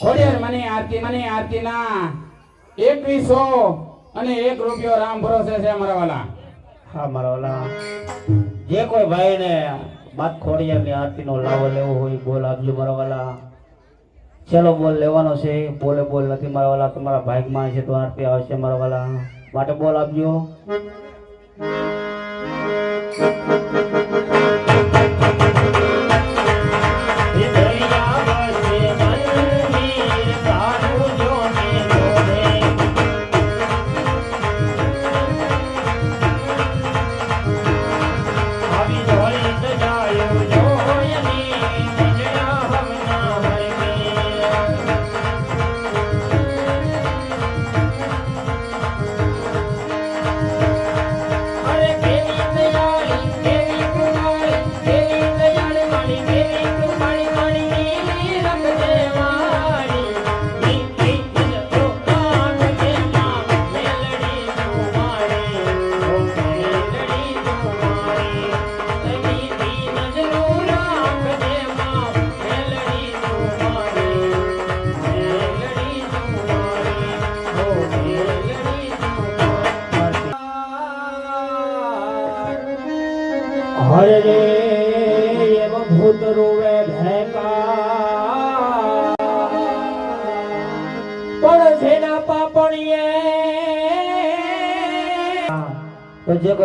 ખોડિયાર મને આરતી મને આરતી ના. એકવીસો અને એક રૂપિયો રામ ભરોસે છે અમારા વાલા. હા, મારા વાલા. જે કોઈ ભાઈને ની ખોડિયારની આરતીનો લાવો લેવો હોય, બોલ આપજો મારા વાલા. ચલો, બોલ લેવાનો છે. બોલે, બોલ નથી મારા વાલા. તમારા ભાગમાં છે તો આરતી આવશે મારા વાલા. માટે બોલ આપજો.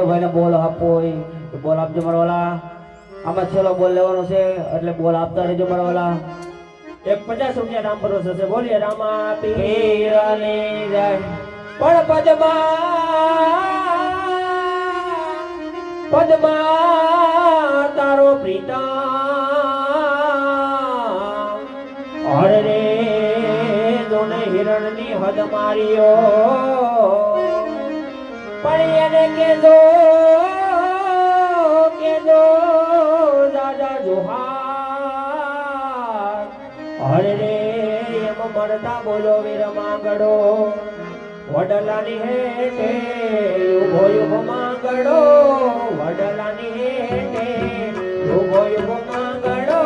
ભાઈને બોલ આપવો હોય બોલ આપજો મારવાલા આમાં છેલ્લો બોલ લેવાનો છે એટલે બોલ આપતા રહેજો મારવાલા એક પચાસ રૂપિયા રામ પર છે બોલીએ રામા પીરની જય પણ પદમા પદમા તારો પ્રીતા. હરે રે જોને હિરણની હદ માર્યો. પણ એને કેજો કેજો દાદા જોહાર. હરે રે, એમ મરતા બોલો વીર માંગડો. વડલાની હેઠે ઊભો ઊભો માંગડો. વડલાની હેઠે ઊભો ઊભો માંગડો.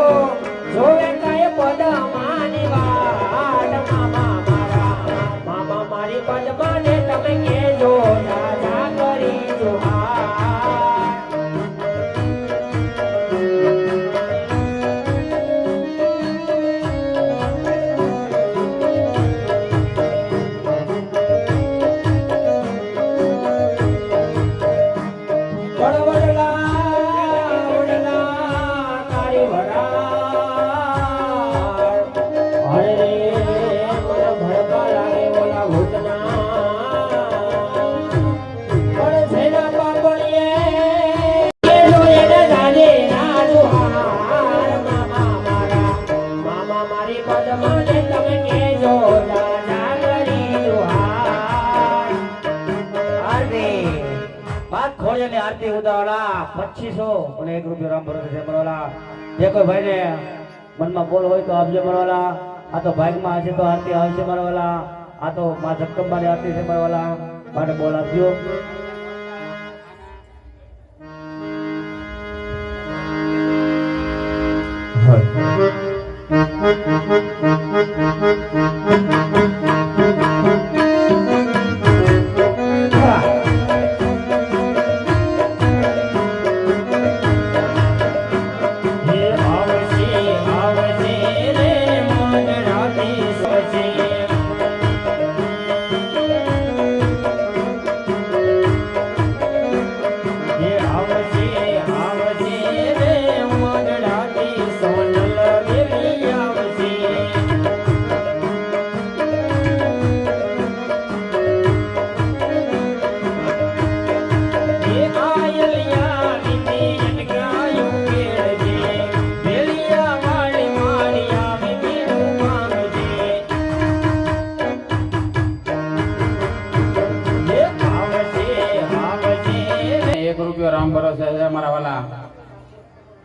જોવે કાય પદ માની વાડ મામા મારા. મામા મારી પદ માને તમે કેજો વાત ખોડિયાની આરતી ઉદાવડા પચીસો અને એક રૂપિયો રામ ભરોસે છે મરવાલા જે કોઈ ભાઈને મનમાં બોલ હોય તો આપજે મરવાલા આ તો ભાગમાં હશે તો આરતી આવશે મરવાલા આ તો મા જગદંબાની આરતી છે મરવાલા માટે બોલ આપજો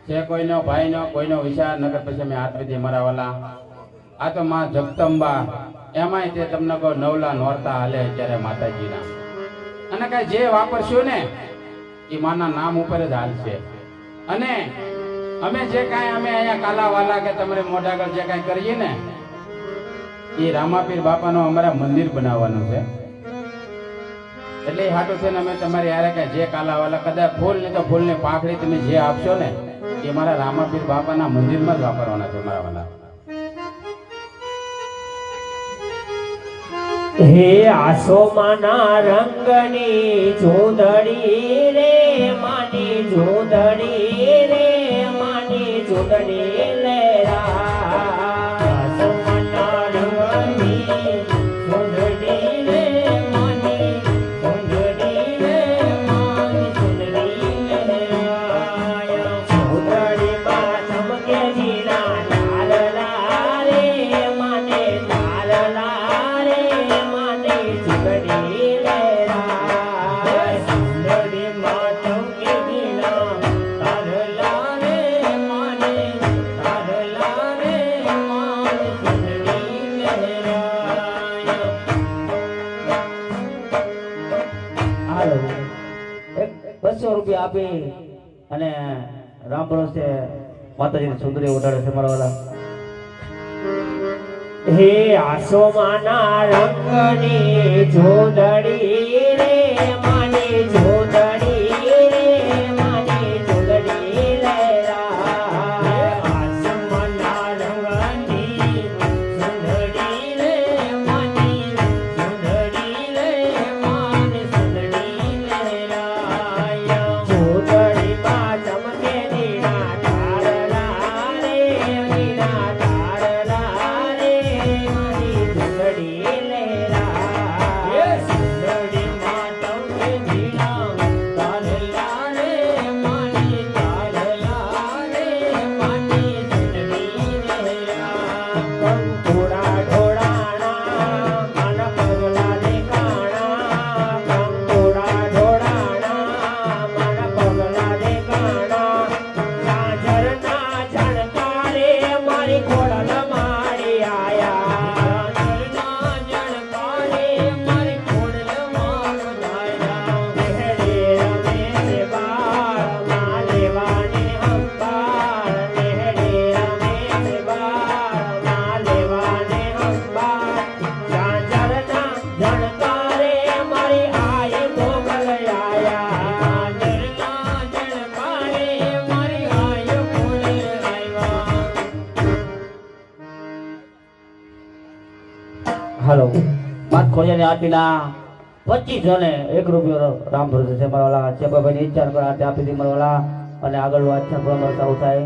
છે કોઈનો ભાઈનો, કોઈનો વિચાર નગર પછી અમે હાથ વિધિ મારા આ તો માં જગદંબા. એમાંય તે તમને કહો, નવલા નોરતા હાલે અત્યારે માતાજીના. અને કાંઈ જે વાપરશું ને, એ માના નામ ઉપર જ હાલશે. અને અમે જે કાંઈ અમે અહીંયા કાલાવાલા કે તમારે મોઢાગર જે કાંઈ કરીએ ને, એ રામાપીર બાપાનો અમારા મંદિર બનાવવાનું છે. એટલે એ હાટું છે ને અમે તમારી યારે કે જે કાલાવાલા, કદાચ ફૂલ ને તો ફૂલ ને પાંખડી તમે જે આપશો ને, એ મારા રામાપીર બાપાના મંદિરમાં જ વાપરવાના છે, મારા વાલા. હે આસોમાના રંગની જોધડી રે, માની જોધડી રે, માની જોદડી માતાજીની સુંદરી ઉડાડે છે મારા વાલા. હે આસોમાના રંગની જોડડી રે આરતીના પચીસો ને એક રૂપિયો રામ ભરોસે છે ચેપાભાઈની ઈચ્છા પર આપી હતી મારા અને આગળ વાંચન પ્રમાણ સારું થાય.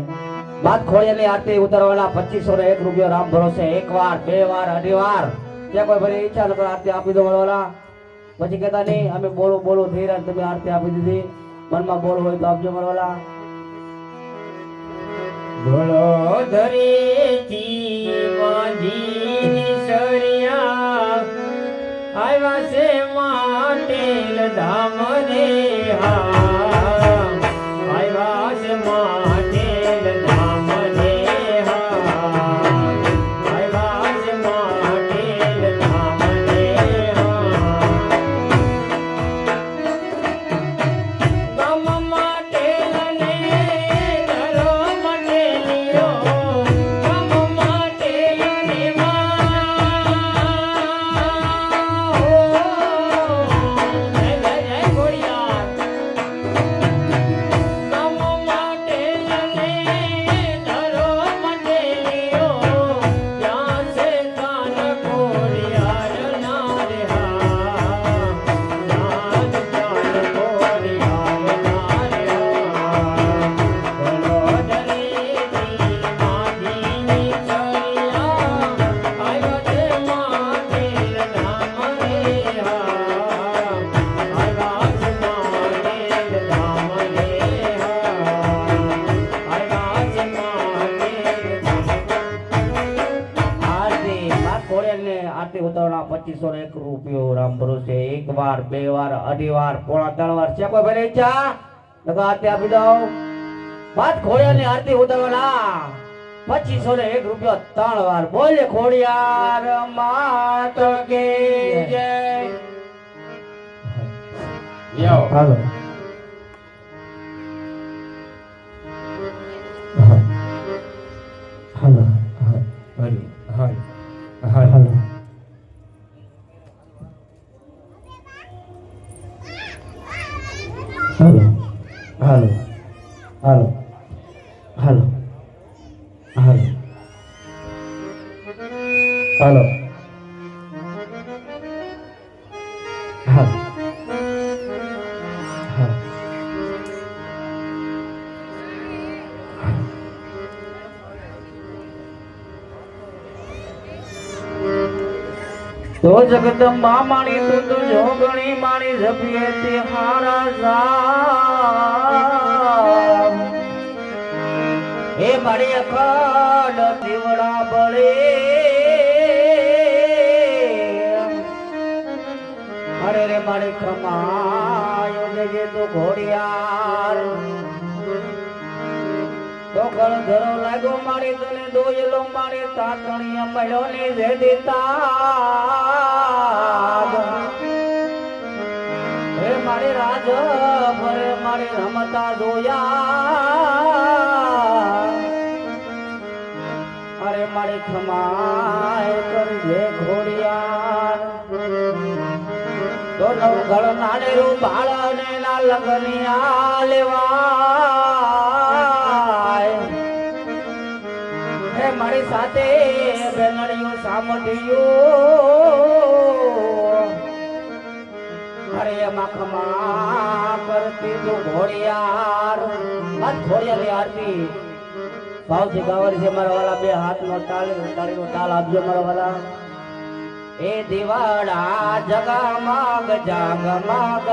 માત ખોડિયાની આરતી ઉતારવાના પચીસો ને એક રૂપિયો રામ ભરોસે. એક વાર બે વાર, અઢી વાર. ત્યાં ઈચ્છા નકર આરતી આપી દો મારા પછી કહેતા નહીં, અમે બોલો બોલો થઈ રહ્યા તમે આરતી આપી દીધી. મનમાં બોલ હોય તો આપજો મારા વાલા. ધોળોધરી માજીની સરિયા છે માટેલ ધામ રે હા. આવ્યા છે ભરોસે એક વાર બે વાર અઢી વાર પોણા ત્રણ વાર છે. કોઈ ભલે ઈચ્છા? નકર આરતી આપી દઉં. માત ખોડિયાની આરતી ઉતરવાના. પચીસો ને એક રૂપિયો ત્રણ વાર. બોલે ખોડિયાર માત કે જય. હાલો. હાલો. હાલો. હાલો. હરી હાલો. હાલો. હાલો. હાલો. હાલો. તો જગદંબા માણી તું તું જો ગણી માણી જપીએ તે હારા સામ મારી અખંડ દીવડા બળે. અરે રે મારી ખમાયો દેજે ઘોડિયાર. ગળ ધરો લાગ્યો મારી તને દોયલો મારી તાતણીય મળ્યો ની જે દીતા હે મારી રાજ, ભરે મારી રમતા જોયા. અરે મારી ખમાય કરજે ઘોડિયાર. તો નવ ગળ નાડેરું બાળને ના લગનિયા લેવાય. હે મારી સાથે બેનડીયું સામઢિયું અરે એમાં ખમા કરતી તું ઘોડિયાર. આ ઘોડિયાર આરતી ભાવથી ગાવર છે મારા વાલા, બે હાથનો તાળ તાળીનો તાલ આપજો મારા વાલા. એ દિવાળા જગા માગ, જાગ એ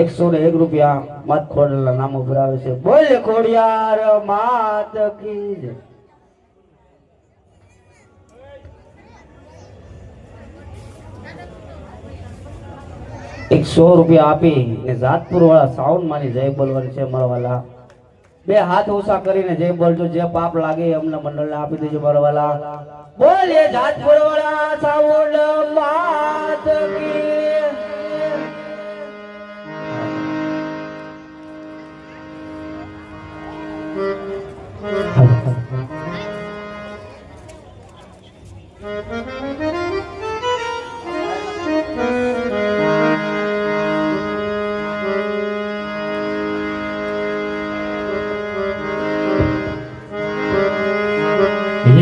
એકસો ને એક રૂપિયા મત ખોડલના નામ ઉપર આવે છે. બોલ ખોડિયાર, માત કી જય. એક સો રૂપિયા આપી ને જાતપુર વાળા સાઉન્ડ માની જય બોલવાની છે મળવાલા બે હાથ ઓછા કરીને જય બોલજો, જે પાપ લાગે અમને મંડળને આપી દેજો મળવાલા બોલે જાતપુર વાળા સાઉન્ડ માત કી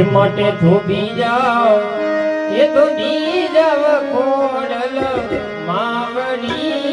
હિંમતે ધોબી જાઓ. એ ધોબી જાવ કોડલ માવડી.